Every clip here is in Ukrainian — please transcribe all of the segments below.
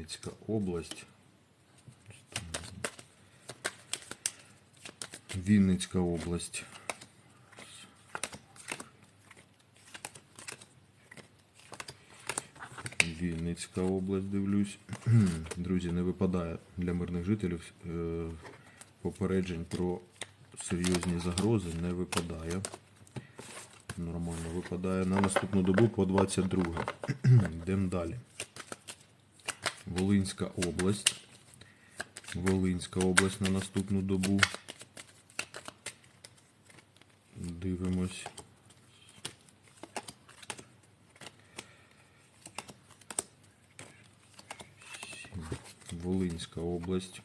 Вінницька область. Вінницька область. Вінницька область, дивлюсь. Друзі, не випадає для мирних жителів е, попереджень про серйозні загрози, не випадає. Нормально випадає. На наступну добу по 22. Йдемо далі. Волинська область. Волинська область на наступну добу. Дивимось. Волинська область.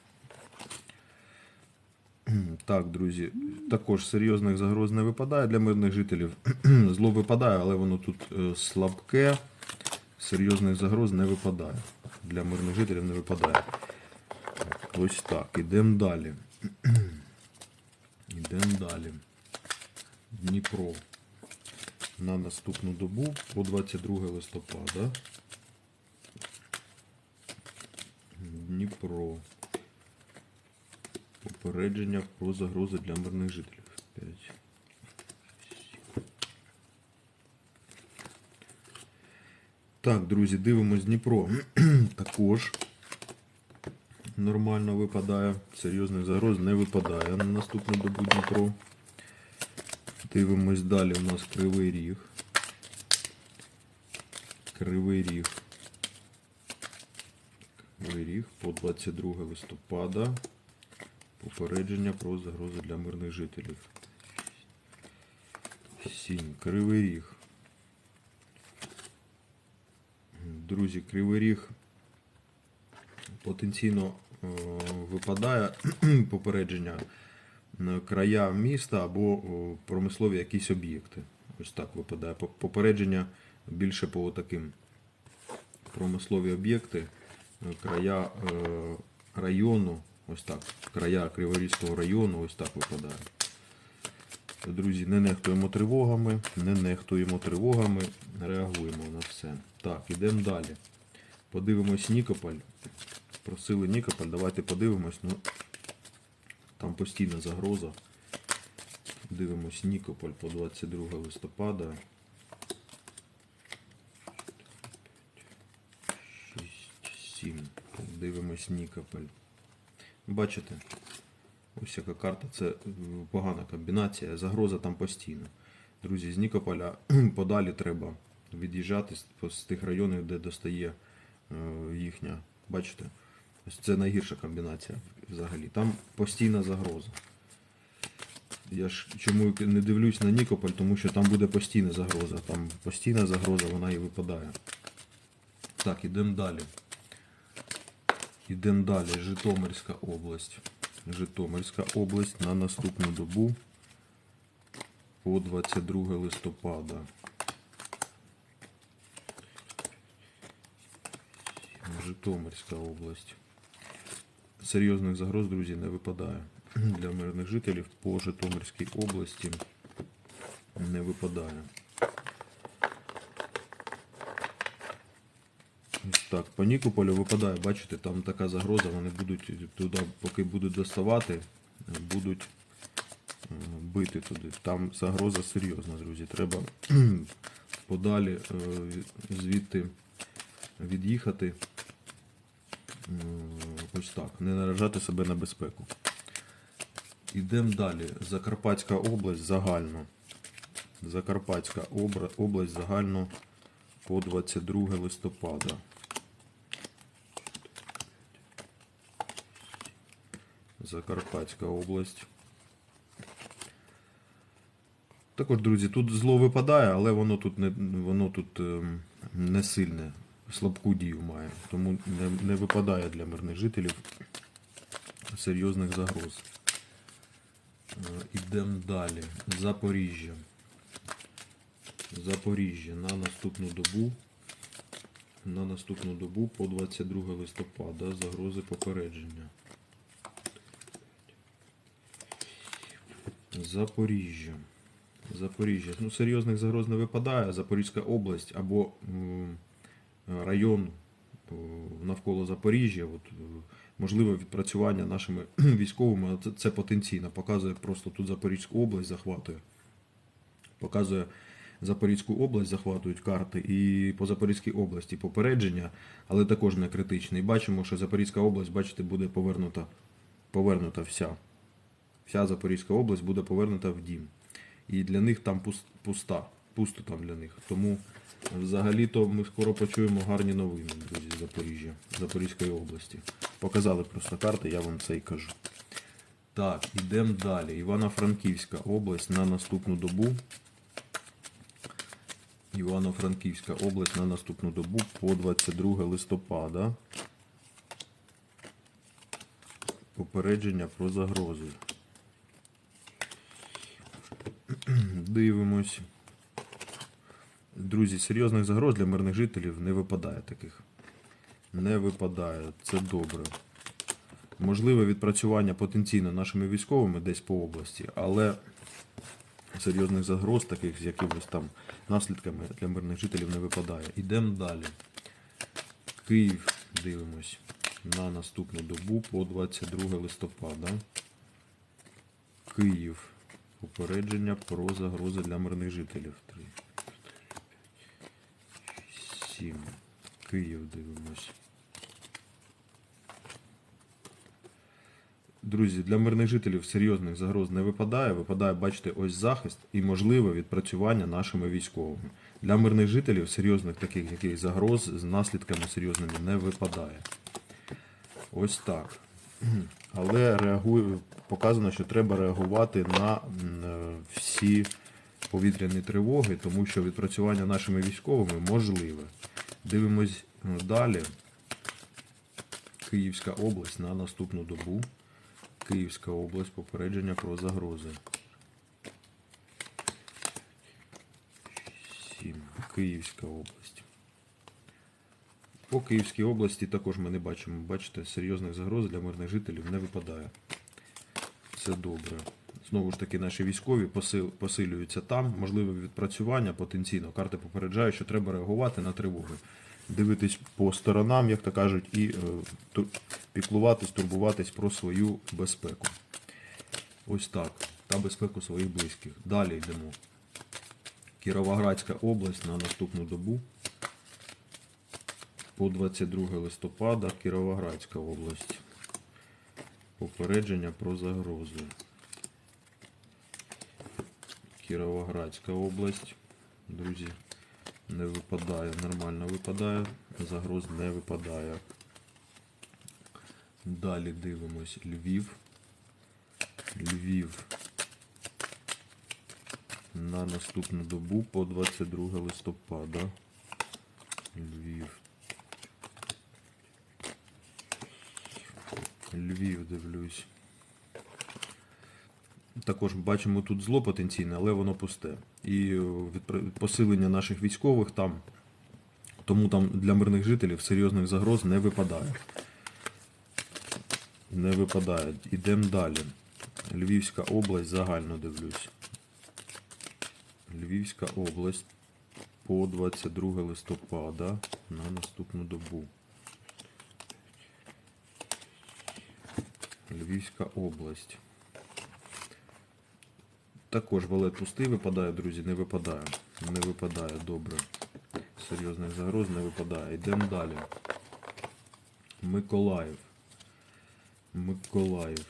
Так, друзі, також серйозних загроз не випадає для мирних жителів. Зло випадає, але воно тут е, слабке. Серйозних загроз не випадає. Для мирних жителів не випадає. Ось так, ідемо далі. Ідемо далі. Дніпро. На наступну добу по 22 листопада. Дніпро. Попередження про загрози для мирних жителів. 5. Так, друзі, дивимось Дніпро. Також нормально випадає. Серйозних загроз не випадає на наступну добу Дніпро. Дивимось далі. У нас Кривий Ріг. Кривий Ріг. Кривий Ріг по 22 листопада. Попередження про загрози для мирних жителів. 7. Кривий Ріг. Друзі, Кривий Ріг потенційно е, випадає попередження края міста або промислові якісь об'єкти. Ось так випадає. Попередження більше по таким промислові об'єкти, е, края е, району, ось так, края Криворізького району, ось так випадає. Друзі, не нехтуємо тривогами, не нехтуємо тривогами, реагуємо на все. Так, ідемо далі. Подивимось Нікополь. Просили Нікополь, давайте подивимось. Ну, там постійна загроза. Дивимось Нікополь по 22 листопада. 6, 7. Дивимось Нікополь. Бачите? Ось яка карта, це е, погана комбінація. Загроза там постійна. Друзі, з Нікополя подалі треба від'їжджати з, тих районів, де достає е, їхня. Бачите? Ось це найгірша комбінація взагалі. Там постійна загроза. Я ж чому не дивлюсь на Нікополь, тому що там буде постійна загроза. Там постійна загроза, вона і випадає. Так, ідемо далі. Ідемо далі. Житомирська область. Житомирська область на наступну добу по 22 листопада. Житомирська область. Серйозних загроз, друзі, не випадає. Для мирних жителів по Житомирській області не випадає. Ось Так, по Нікополю випадає, бачите, там така загроза, вони будуть туди, поки будуть доставати, будуть е, бити туди. Там загроза серйозна, друзі. Треба подалі е, звідти від'їхати. Е, Ось так, не наражати себе на безпеку. Ідемо далі. Закарпатська область загально. Закарпатська область загально по 22 листопада. Закарпатська область. Також, друзі, тут зло випадає, але воно тут не, воно тут ем, не сильне, слабку дію має. Тому не, не випадає для мирних жителів серйозних загроз. Е, Ідемо далі. Запоріжжя. Запоріжжя на наступну добу. На наступну добу по 22 листопада загрози попередження. Запоріжжя. Запоріжжя. Ну, серйозних загроз не випадає. Запорізька область або район навколо Запоріжжя. От, е, можливе відпрацювання нашими військовими, а це, це потенційно. Показує просто тут Запорізьку область захватує. Показує Запорізьку область, захватують карти, і по Запорізькій області попередження, але також не критичне. І бачимо, що Запорізька область, бачите, буде повернута, повернута вся. Вся Запорізька область буде повернута в дім. І для них там пуста, пусто там для них. Тому взагалі-то ми скоро почуємо гарні новини, друзі, Запоріжжя, Запорізької області. Показали просто карти, я вам це і кажу. Так, ідемо далі. Івано-Франківська область на наступну добу. Івано-Франківська область на наступну добу по 22 листопада. Попередження про загрози. Дивимось. Друзі, серйозних загроз для мирних жителів не випадає таких. Не випадає. Це добре. Можливе відпрацювання потенційно нашими військовими десь по області, але серйозних загроз, таких з якимись там наслідками для мирних жителів не випадає. Ідемо далі. Київ дивимось на наступну добу по 22 листопада. Київ. Попередження про загрози для мирних жителів. 3, 7. Київ дивимось. Друзі, для мирних жителів серйозних загроз не випадає. Випадає, бачите, ось захист і можливе відпрацювання нашими військовими. Для мирних жителів серйозних таких яких загроз з наслідками серйозними не випадає. Ось так. Але реагує, показано, що треба реагувати на е, всі повітряні тривоги, тому що відпрацювання нашими військовими можливе. Дивимось е, далі. Київська область на наступну добу. Київська область, попередження про загрози. 7. Київська область. По Київській області також ми не бачимо, бачите, серйозних загроз для мирних жителів не випадає. Це добре. Знову ж таки, наші військові посилюються там, можливе відпрацювання потенційно. Карти попереджають, що треба реагувати на тривоги. Дивитись по сторонам, як то кажуть, і е, піклуватись, турбуватись про свою безпеку. Ось так. Та безпеку своїх близьких. Далі йдемо. Кіровоградська область на наступну добу. По 22 листопада Кіровоградська область. Попередження про загрози. Кіровоградська область. Друзі, не випадає, нормально випадає, загроз не випадає. Далі дивимось Львів. Львів на наступну добу по 22 листопада. Львів. Львів дивлюсь. Також бачимо тут зло потенційне, але воно пусте. І е, посилення наших військових там, тому там для мирних жителів серйозних загроз не випадає. Не випадає. Ідемо далі. Львівська область загально дивлюсь. Львівська область по 22 листопада на наступну добу. Львівська область. Також валет пустий випадає, друзі, не випадає. Не випадає добре. Серйозних загроз не випадає. Йдемо далі. Миколаїв. Миколаїв.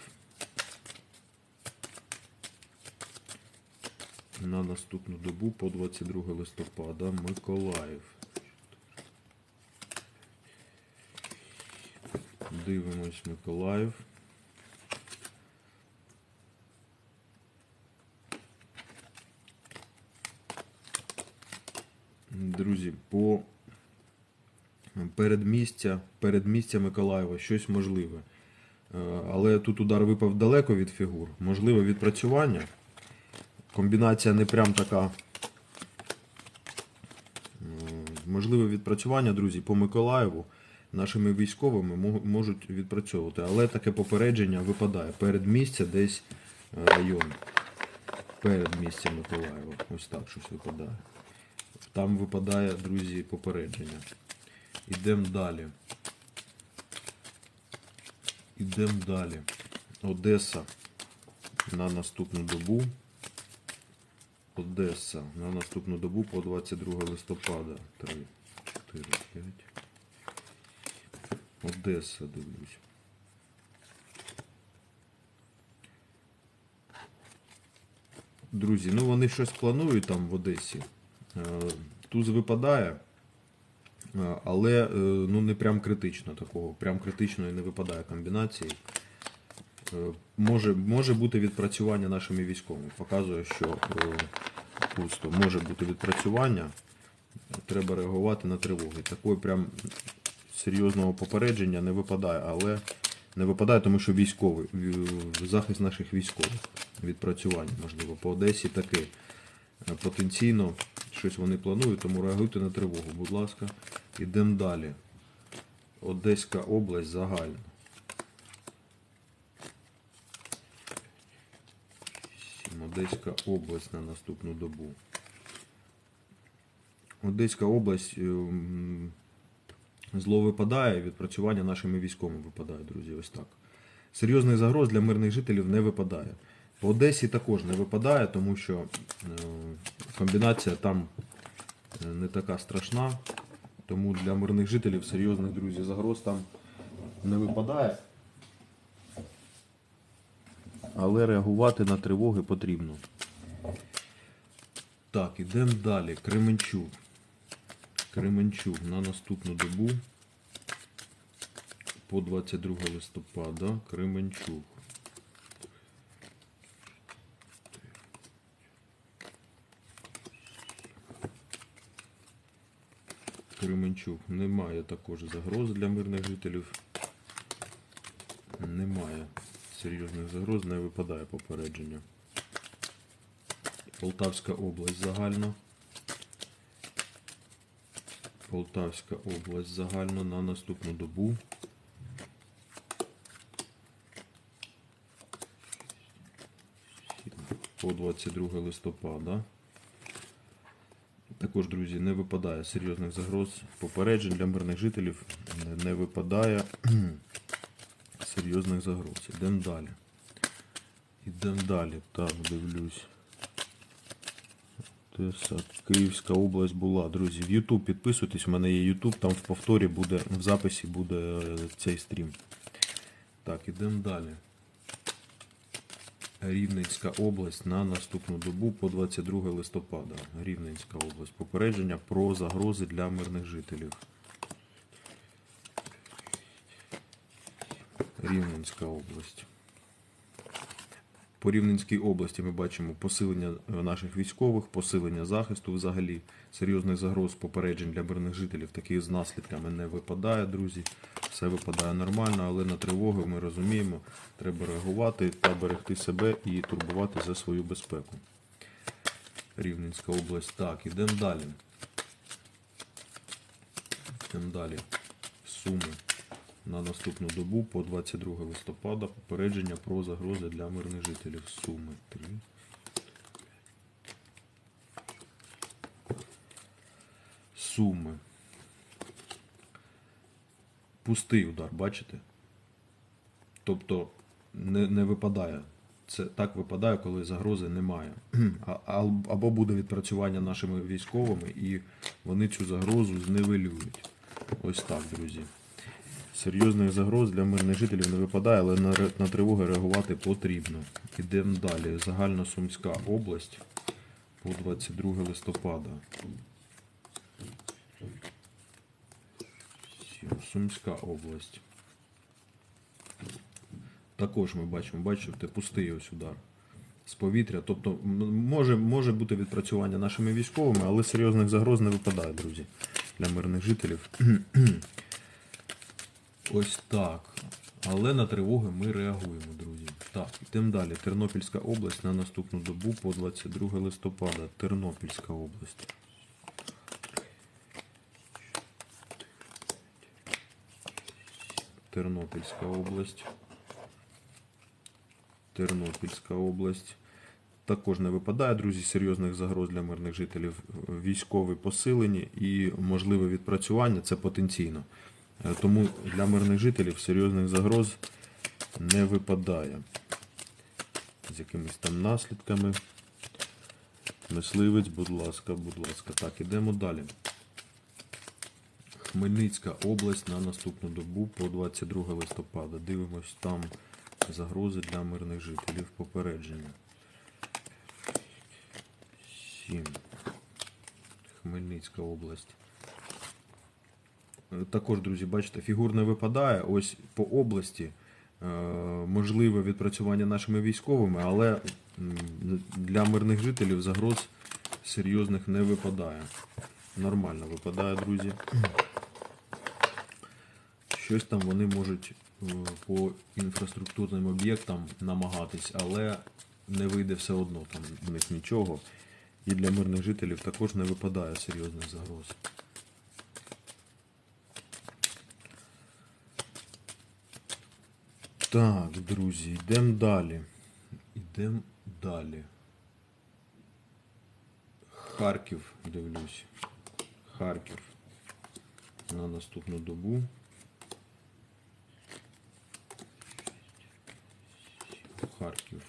На наступну добу по 22 листопада Миколаїв. Дивимось Миколаїв. Друзі, по передмістя, передмістя Миколаєва щось можливе. Е, Але тут удар випав далеко від фігур. Можливе відпрацювання. Комбінація не прям така. Можливе відпрацювання, друзі, по Миколаєву нашими військовими можуть відпрацьовувати. Але таке попередження випадає. Передмістя десь е, район. Передмістя Миколаєва. Ось так щось випадає. Там випадає, друзі, попередження. Ідемо далі. Ідемо далі. Одеса на наступну добу. Одеса на наступну добу по 22 листопада. 3, 4, 5. Одеса, дивлюсь. Друзі, ну вони щось планують там в Одесі. Е, Туз випадає, е, але е, ну не прям критично такого. Прям критичної не випадає комбінації. Може, може бути відпрацювання нашими військовими. Показує, що пусто. Може бути відпрацювання. Треба реагувати на тривоги. Такої прям серйозного попередження не випадає, але не випадає, тому що військовий, захист наших військових, відпрацювання, можливо, по Одесі таке. Е, Потенційно щось вони планують, тому реагуйте на тривогу, будь ласка. Ідемо далі. Одеська область загальна. Одеська область на наступну добу. Одеська область ем, зло випадає, відпрацювання нашими військовими випадає, друзі, ось так. Серйозних загроз для мирних жителів не випадає. По Одесі також не випадає, тому що е, комбінація там е, не така страшна. Тому для мирних жителів серйозних друзі загроз там не випадає. Але реагувати на тривоги потрібно. Так, ідемо далі. Кременчук. Кременчук на наступну добу по 22 листопада. Кременчук. Кременчук. Немає також загроз для мирних жителів. Немає серйозних загроз, не випадає попередження. Полтавська область загально. Полтавська область загально на наступну добу. По 22 листопада. Також, друзі, не випадає серйозних загроз попереджень для мирних жителів. Не- випадає серйозних загроз. Ідемо далі. Ідемо далі. Так, дивлюсь. Одеса, Київська область була. Друзі, в YouTube підписуйтесь, у мене є YouTube, там в повторі буде, в записі буде е, цей стрім. Так, ідемо далі. Рівненська область на наступну добу по 22 листопада. Рівненська область. Попередження про загрози для мирних жителів. Рівненська область. По Рівненській області ми бачимо посилення наших військових, посилення захисту взагалі, серйозних загроз попереджень для мирних жителів, таких з наслідками не випадає, друзі. Все випадає нормально, але на тривоги ми розуміємо, треба реагувати та берегти себе і турбувати за свою безпеку. Рівненська область. Так, ідемо далі. Йдемо далі. Суми на наступну добу по 22 листопада попередження про загрози для мирних жителів. Суми 3. Суми. Пустий удар, бачите? Тобто не, не випадає. Це так випадає, коли загрози немає. А- Або буде відпрацювання нашими військовими, і вони цю загрозу зневелюють. Ось так, друзі. Серйозних загроз для мирних жителів не випадає, але на, на тривоги реагувати потрібно. Ідемо далі. Загальна Сумська область по 22 листопада. Сумська область. Також ми бачимо, бачите, пустий ось удар з повітря. Тобто може, може бути відпрацювання нашими військовими, але серйозних загроз не випадає, друзі, для мирних жителів. Ось так. Але на тривоги ми реагуємо, друзі. Так, йдемо далі. Тернопільська область на наступну добу по 22 листопада. Тернопільська область. Тернопільська область. Тернопільська область. Також не випадає, друзі, серйозних загроз для мирних жителів. Військові посилені і можливе відпрацювання це потенційно. Е, Тому для мирних жителів серйозних загроз не випадає. З якимись там наслідками. Мисливець, будь ласка, будь ласка. Так, ідемо далі. Хмельницька область на наступну добу по 22 листопада. Дивимось там загрози для мирних жителів. Попередження. 7. Хмельницька область. Е, Також, друзі, бачите, фігур не випадає. Ось по області е, можливе відпрацювання нашими військовими, але для мирних жителів загроз серйозних не випадає. Нормально випадає, друзі. Щось там вони можуть е, по інфраструктурним об'єктам намагатись, але не вийде все одно там в них нічого. І для мирних жителів також не випадає серйозних загроз. Так, друзі, йдемо далі. Йдемо далі. Харків, дивлюсь. Харків на наступну добу. Харків.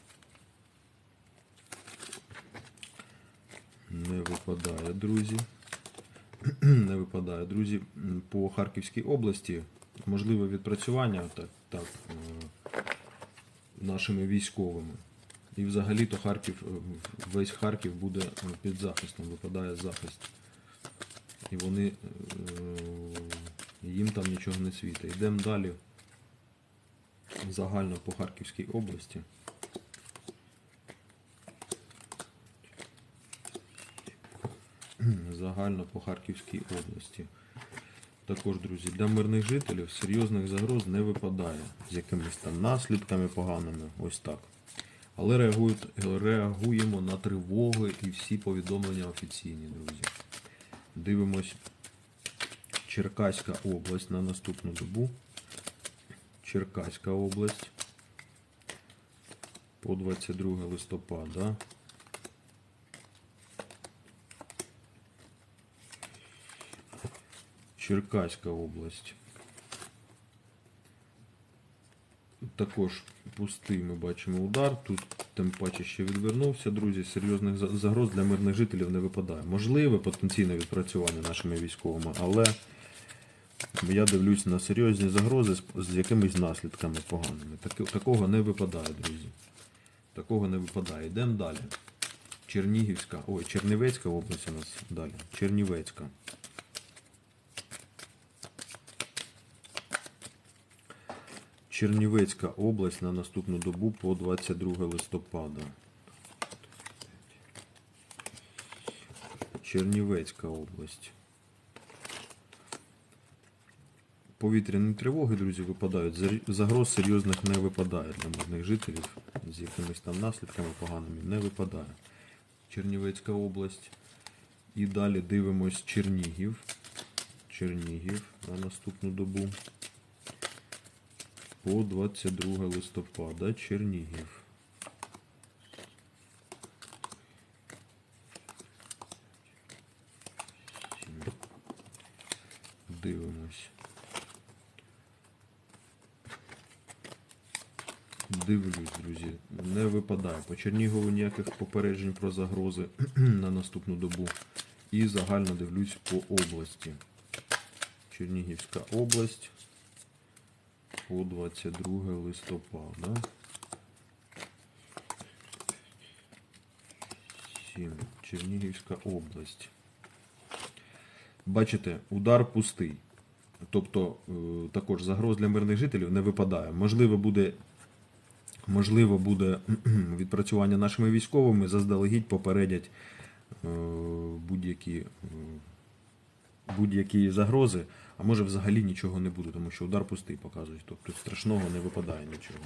Не випадає, друзі. Не випадає, друзі. По Харківській області можливе відпрацювання так, так, е, нашими військовими. І взагалі-то Харків, е, весь Харків буде е, під захистом, випадає захист. І вони їм там нічого не світить. Йдемо далі. Загально по Харківській області. Загально по Харківській області. Також, друзі, для мирних жителів серйозних загроз не випадає з якимись там наслідками поганими, ось так. Але реагують, реагуємо на тривоги і всі повідомлення офіційні, друзі. Дивимось Черкаська область на наступну добу. Черкаська область по 22 листопада. Черкаська область. Також пустий ми бачимо удар. Тут тим паче ще відвернувся, друзі. Серйозних загроз для мирних жителів не випадає. Можливе потенційне відпрацювання нашими військовими, але я дивлюсь на серйозні загрози з, якимись наслідками поганими. Такого не випадає, друзі. Такого не випадає. Йдемо далі. Чернігівська, ой, Чернівецька область у нас далі. Чернівецька. Чернівецька область на наступну добу по 22 листопада. Чернівецька область. Повітряні тривоги, друзі, випадають. Загроз серйозних не випадає для мирних жителів. З якимись там наслідками поганими не випадає. Чернівецька область. І далі дивимось Чернігів. Чернігів на наступну добу по 22 листопада Чернігів. Дивимось. Дивлюсь, друзі. Не випадає. По Чернігову ніяких попереджень про загрози на наступну добу. І загально дивлюсь по області. Чернігівська область по 22 листопада. 7. Чернігівська область. Бачите, удар пустий. Тобто е, також загроз для мирних жителів не випадає. Можливо, буде, можливо, буде відпрацювання нашими військовими, заздалегідь попередять е, будь-які е, будь-які загрози, а може взагалі нічого не буде, тому що удар пустий показують. Тобто страшного не випадає нічого.